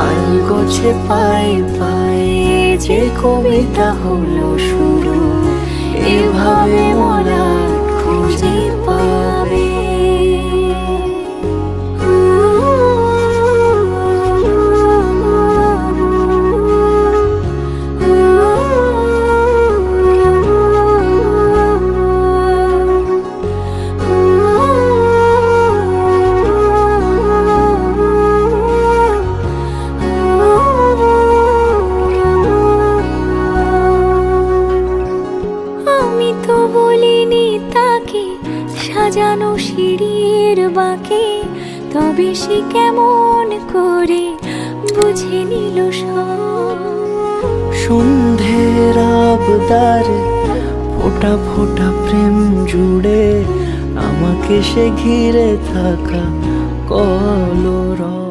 আলগোছে পাই পাই যে কবিতা হলো তো তাকে, সাজানো সিঁড়ির বাঁকে। তবে সে কেমন করে বুঝে নিল সব। সন্ধ্যের আবদারে ফোটা ফোটা প্রেম জুড়ে আমাকে সে ঘিরে থাকা কলর